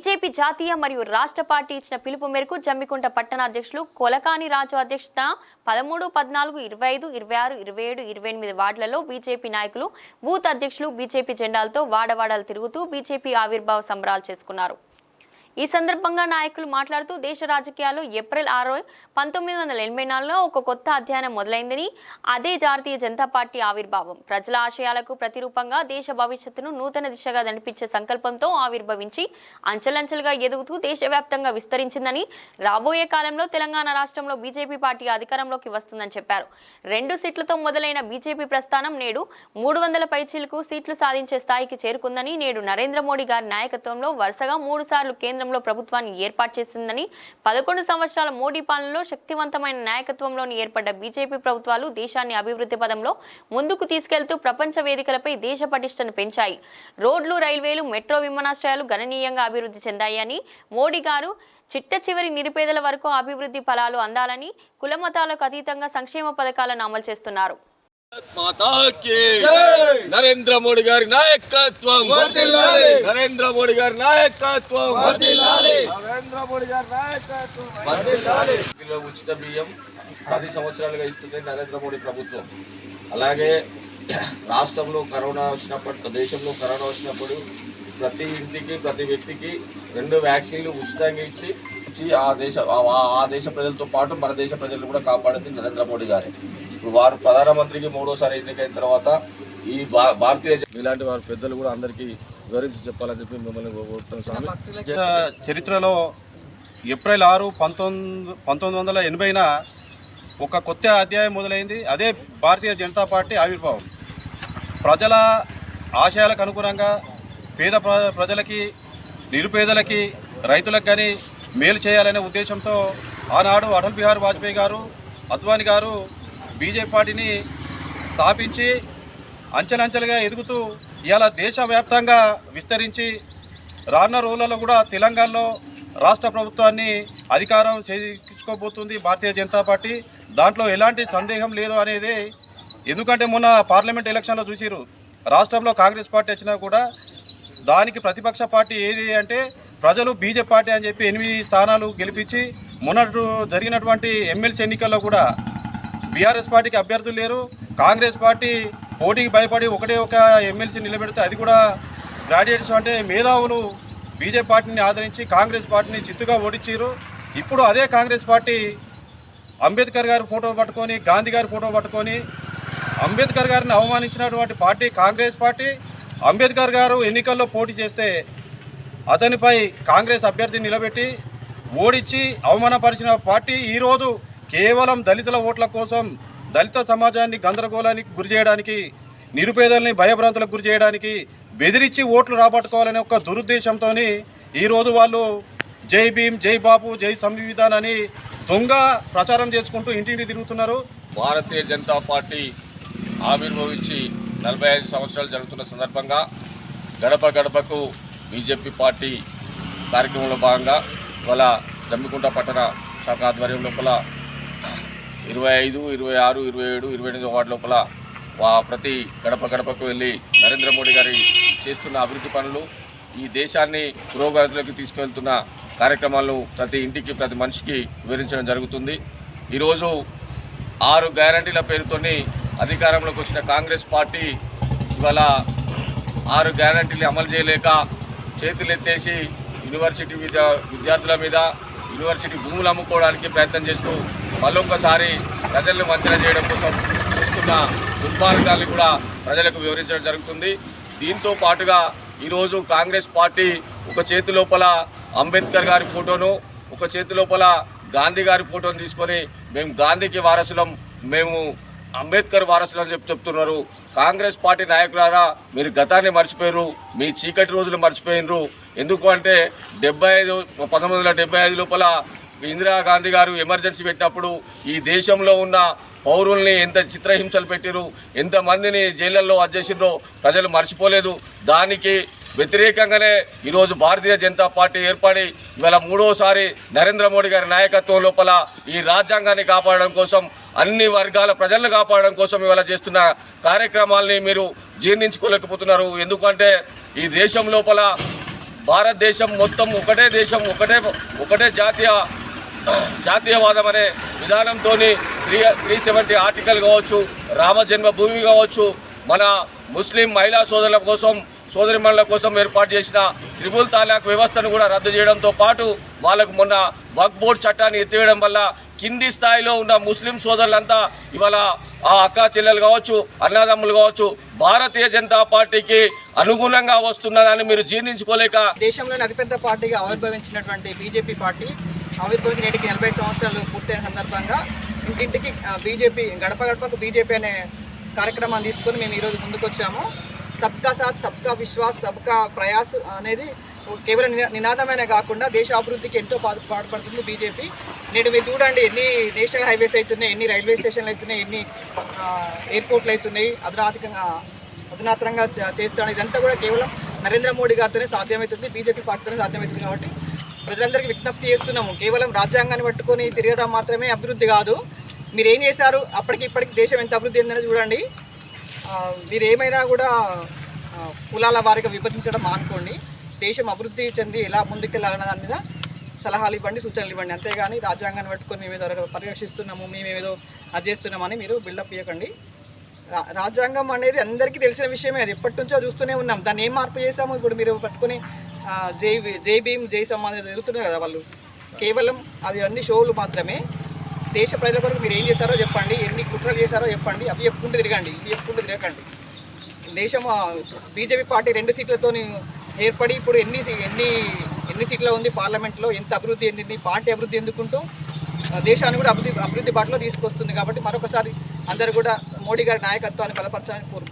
BJP జాతీయ మరియు రాష్ట్ర పార్టీ ఇచ్చిన పిలుపు మేరకు జమ్మికుంట పట్టణ అధ్యక్షులు కొలకాని రాజు అధ్యక్షతన పదమూడు పద్నాలుగు ఇరవై ఐదు ఇరవై ఆరు ఇరవై ఏడు ఇరవై ఎనిమిది వార్డులలో బీజేపీ నాయకులు బూత్ అధ్యక్షులు బీజేపీ జెండాలతో వాడవాడలు తిరుగుతూ బీజేపీ ఆవిర్భావ సంబరాలు చేసుకున్నారు. ఈ సందర్భంగా నాయకులు మాట్లాడుతూ దేశ రాజకీయాల్లో ఏప్రిల్ ఆరో పంతొమ్మిది వందల ఎనభై నాలుగులో ఒక కొత్త అధ్యయనం మొదలైందని అదే జాతీయ జనతా పార్టీ ఆవిర్భావం. ప్రజల ఆశయాలకు ప్రతిరూపంగా దేశ భవిష్యత్తును నూతన దిశగా నడిపించే సంకల్పంతో ఆవిర్భవించి అంచెలంచెలుగా ఎదుగుతూ దేశవ్యాప్తంగా విస్తరించిందని రాబోయే కాలంలో తెలంగాణ రాష్ట్రంలో బీజేపీ పార్టీ అధికారంలోకి వస్తుందని చెప్పారు. రెండు సీట్లతో మొదలైన బీజేపీ ప్రస్థానం నేడు మూడు వందల పైచీలకు సీట్లు సాధించే స్థాయికి చేరుకుందని నేడు నరేంద్ర మోడీ గారి నాయకత్వంలో వరుసగా మూడు సార్లు కేంద్రం కేంద్రంలో ప్రభుత్వాన్ని ఏర్పాటు చేసిందని పదకొండు సంవత్సరాల మోడీ పాలనలో శక్తివంతమైన నాయకత్వంలోని ఏర్పడ్డ బీజేపీ ప్రభుత్వాలు దేశాన్ని అభివృద్ధి పదంలో ముందుకు తీసుకెళ్తూ ప్రపంచ వేదికలపై దేశ పటిష్టను పెంచాయి. రోడ్లు రైల్వేలు మెట్రో విమానాశ్రయాలు గణనీయంగా అభివృద్ధి చెందాయని మోడీ గారు చిట్ట చివరి నిరుపేదల వరకు అభివృద్ధి ఫలాలు అందాలని కులమతాలకు అతీతంగా సంక్షేమ పథకాలను అమలు చేస్తున్నారు. నరేంద్ర మోడీ గారి నాయకత్వం. నరేంద్ర మోడీ గారి నాయకత్వం. నరేంద్ర మోడీ గారి నాయకత్వం. ఉచిత బియ్యం పది సంవత్సరాలుగా ఇస్తుంది నరేంద్ర మోడీ ప్రభుత్వం. అలాగే రాష్ట్రంలో కరోనా వచ్చినప్పుడు దేశంలో కరోనా వచ్చినప్పుడు ప్రతి ఇంటికి ప్రతి వ్యక్తికి రెండు వ్యాక్సిన్లు ఉచితంగా ఇచ్చి ఇచ్చి ఆ దేశ ఆ- దేశ ప్రజలతో పాటు మన దేశ ప్రజలను కూడా కాపాడింది నరేంద్ర మోడీ గారు. ఇప్పుడు వారు ప్రధానమంత్రికి మూడోసారి ఎన్నికైన తర్వాత ఈ భా- భారతీయ ఇలాంటి వారి పెద్దలు కూడా అందరికీ వివరించి చెప్పాలని చెప్పి మిమ్మల్ని చరిత్రలో ఏప్రిల్ ఆరు పంతొమ్మిది పంతొమ్మిది వందల ఎనభైన ఒక కొత్త అధ్యాయం మొదలైంది. అదే భారతీయ జనతా పార్టీ ఆవిర్భావం. ప్రజల ఆశయాలకు అనుగుణంగా పేద ప్ర- ప్రజలకి నిరుపేదలకి రైతులకు కానీ మేలు చేయాలనే ఉద్దేశంతో ఆనాడు అటల్ బిహారీ వాజ్పేయి గారు అద్వాని గారు బీజేపీ పార్టీని స్థాపించి అంచెలంచెలుగా ఎదుగుతూ ఇవాళ దేశవ్యాప్తంగా విస్తరించి రానున్న రోజులలో కూడా తెలంగాణలో రాష్ట్ర ప్రభుత్వాన్ని అధికారం చేయించుకోబోతుంది భారతీయ జనతా పార్టీ. దాంట్లో ఎలాంటి సందేహం లేదు అనేది ఎందుకంటే మొన్న పార్లమెంట్ ఎలక్షన్లో చూసిరు రాష్ట్రంలో కాంగ్రెస్ పార్టీ వచ్చినా కూడా దానికి ప్రతిపక్ష పార్టీ ఏది అంటే ప్రజలు బీజేపీ పార్టీ అని చెప్పి ఎనిమిది స్థానాలు గెలిపించి మొన్నటి జరిగినటువంటి ఎమ్మెల్సీ ఎన్నికల్లో కూడా బీఆర్ఎస్ పార్టీకి అభ్యర్థులు లేరు. కాంగ్రెస్ పార్టీ పోటీకి భయపడి ఒకటే ఒక ఎమ్మెల్సీ నిలబెడితే అది కూడా గ్రాడ్యుయేట్స్ అంటే మేధావులు బీజేపీ పార్టీని ఆదరించి కాంగ్రెస్ పార్టీని చిత్తుగా ఓడించారు ఇప్పుడు అదే కాంగ్రెస్ పార్టీ అంబేద్కర్ గారి ఫోటో పట్టుకొని గాంధీ గారి ఫోటో పట్టుకొని అంబేద్కర్ గారిని అవమానించినటువంటి పార్టీ కాంగ్రెస్ పార్టీ. అంబేద్కర్ గారు ఎన్నికల్లో పోటీ చేస్తే అతనిపై కాంగ్రెస్ అభ్యర్థిని నిలబెట్టి ఓడించి అవమానపరిచిన పార్టీ ఈరోజు కేవలం దళితుల ఓట్ల కోసం దళిత సమాజాన్ని గందరగోళానికి గురి చేయడానికి నిరుపేదల్ని భయభ్రాంతులకు గురి చేయడానికి బెదిరించి ఓట్లు రాబట్టుకోవాలనే ఒక దురుద్దేశంతో ఈరోజు వాళ్ళు జై భీమ్ జై బాపు జై సంవిధాన్ అని దొంగ ప్రచారం చేసుకుంటూ ఇంటింటి తిరుగుతున్నారు. భారతీయ జనతా పార్టీ ఆవిర్భవించి నలభై ఐదు సంవత్సరాలు జరుగుతున్న సందర్భంగా గడప గడపకు బీజేపీ పార్టీ కార్యక్రమంలో భాగంగా ఇవాళ జమ్మికుంట పట్టణ శాఖ ఆధ్వర్యం లోపల ఇరవై ఐదు ఇరవై ఆరు ఇరవై ఏడు ఇరవై ఎనిమిది వార్డు లోపల వా ప్రతి గడప గడపకు వెళ్ళి నరేంద్ర మోడీ గారి చేస్తున్న అభివృద్ధి పనులు ఈ దేశాన్ని పురోగతిలోకి తీసుకెళ్తున్న కార్యక్రమాలను ప్రతి ఇంటికి ప్రతి మనిషికి వివరించడం జరుగుతుంది. ఈరోజు ఆరు గ్యారంటీల పేరుతోని అధికారంలోకి వచ్చిన కాంగ్రెస్ పార్టీ ఇవాళ ఆరు గ్యారంటీలు అమలు చేయలేక చేతులు ఎత్తేసి యూనివర్సిటీ విద్యా విద్యార్థుల మీద యూనివర్సిటీ భూములు అమ్ముకోవడానికి ప్రయత్నం చేస్తూ మళ్ళొక్కసారి ప్రజలను వంచన చేయడం కోసం చేస్తున్న దుర్మార్గాన్ని కూడా ప్రజలకు వివరించడం జరుగుతుంది. దీంతో పాటుగా ఈరోజు కాంగ్రెస్ పార్టీ ఒక చేతి లోపల అంబేద్కర్ గారి ఫోటోను ఒక చేతి లోపల గాంధీ గారి ఫోటోను తీసుకొని మేము గాంధీకి వారసులం మేము అంబేద్కర్ వారసులు అని చెప్పి చెప్తున్నారు. కాంగ్రెస్ పార్టీ నాయకులారా మీరు గతాన్ని మర్చిపోయారు మీ చీకటి రోజులు మర్చిపోయినరు ఎందుకు అంటే డెబ్బై ఐదు పంతొమ్మిది వందల డెబ్బై ఐదు లోపల ఇందిరాగాంధీ గారు ఎమర్జెన్సీ పెట్టినప్పుడు ఈ దేశంలో ఉన్న పౌరుల్ని ఎంత చిత్రహింసలు పెట్టిరు ఎంతమందిని జైళ్ళల్లో వచ్చేసిండ్రో ప్రజలు మర్చిపోలేదు. దానికి వ్యతిరేకంగానే ఈరోజు భారతీయ జనతా పార్టీ ఏర్పడి ఇవాళ మూడోసారి నరేంద్ర మోడీ గారి నాయకత్వం లోపల ఈ రాజ్యాంగాన్ని కాపాడడం కోసం అన్ని వర్గాల ప్రజలను కాపాడడం కోసం ఇవాళ చేస్తున్న కార్యక్రమాల్ని మీరు జీర్ణించుకోలేకపోతున్నారు. ఎందుకంటే ఈ దేశం లోపల భారతదేశం మొత్తం ఒకటే దేశం ఒకటే ఒకటే జాతీయ జాతీయవాదం అనే విధానంతో త్రీ త్రీ సెవెంటీ ఆర్టికల్ కావచ్చు రామజన్మభూమి కావచ్చు మన ముస్లిం మహిళా సోదరుల కోసం సోదరిమణుల కోసం ఏర్పాటు చేసిన త్రిపుల్ తాలాక్ వ్యవస్థను కూడా రద్దు చేయడంతో పాటు వాళ్ళకు మొన్న వక్ బోర్డ్ చట్టాన్ని ఎత్తివేయడం వల్ల కింది స్థాయిలో ఉన్న ముస్లిం సోదరులంతా ఇవాళ ఆ అక్క చెల్లెలు కావచ్చు అన్నదమ్ములు కావచ్చు భారతీయ జనతా పార్టీకి అనుగుణంగా వస్తున్నదని మీరు జీర్ణించుకోలేక దేశంలోని అతిపెద్ద పార్టీగా ఆవిర్భవించినటువంటి బీజేపీ పార్టీ ఆవిర్భవించి నేటికి నలభై సంవత్సరాలు పూర్తయిన సందర్భంగా ఇంటింటికి బీజేపీ గడప గడపకు బీజేపీ అనే కార్యక్రమాన్ని తీసుకొని మేము ఈరోజు ముందుకు వచ్చాము సబ్కా సాత్ సబ్కా విశ్వాస్ సబ్కా ప్రయాస్ అనేది కేవలం నినాదమైన కాకుండా దేశ అభివృద్ధికి ఎంతో పాటుపడుతుంది బీజేపీ. నేడు మీరు చూడండి ఎన్ని నేషనల్ హైవేస్ అవుతున్నాయి ఎన్ని రైల్వే స్టేషన్లు అవుతున్నాయి ఎన్ని ఎయిర్పోర్ట్లు అవుతున్నాయి అధునాతికంగా అధునాతనంగా చే- చేస్తాను. ఇదంతా కూడా కేవలం నరేంద్ర మోడీ గారితోనే సాధ్యమవుతుంది బీజేపీ పార్టీతోనే సాధ్యమవుతుంది కాబట్టి ప్రజలందరికీ విజ్ఞప్తి చేస్తున్నాము. కేవలం రాజ్యాంగాన్ని పట్టుకొని తిరగడం మాత్రమే అభివృద్ధి కాదు. మీరు ఏం చేశారు? అప్పటికి ఇప్పటికి దేశం ఎంత అభివృద్ధి అయిందని చూడండి. మీరు ఏమైనా కూడా కులాల వారిగా విభజించడం మానుకోండి. దేశం అభివృద్ధి చెంది ఎలా ముందుకెళ్ళాలన్న దాని మీద సలహాలు ఇవ్వండి సూచనలు ఇవ్వండి. అంతేగాని రాజ్యాంగాన్ని పట్టుకొని మేము ఏదో పరిరక్షిస్తున్నాము మేము ఏదో అది చేస్తున్నామని మీరు బిల్డప్ ఇవ్వకండి రా- రాజ్యాంగం అనేది అందరికీ తెలిసిన విషయమే. అది ఎప్పటి నుంచో చూస్తూనే ఉన్నాం. దాన్ని ఏం మార్పు చేసాము ఇప్పుడు మీరు పట్టుకొని జై జై భీమ్ జై సమ్మాన్ జరుగుతున్నారు కదా వాళ్ళు. కేవలం అవి అన్ని షోలు మాత్రమే. దేశ ప్రజల కొరకు మీరు ఏం చేస్తారో చెప్పండి ఎన్ని కుట్రలు చేశారో చెప్పండి అవి చెప్పుకుంటూ తిరగండి ఇవి చెప్పుకుంటూ తిరగండి దేశం బీజేపీ పార్టీ రెండు సీట్లతో ఏర్పడి ఇప్పుడు ఎన్ని ఎన్ని ఎన్ని సీట్లు ఉంది పార్లమెంట్లో ఎంత అభివృద్ధి చెందింది పార్టీ అభివృద్ధి ఎందుకుంటూ దేశాన్ని కూడా అభివృద్ధి అభివృద్ధి బాటలో తీసుకొస్తుంది కాబట్టి మరొకసారి అందరూ కూడా మోడీ గారి నాయకత్వాన్ని బలపరచాలని కోరుకుంటున్నాను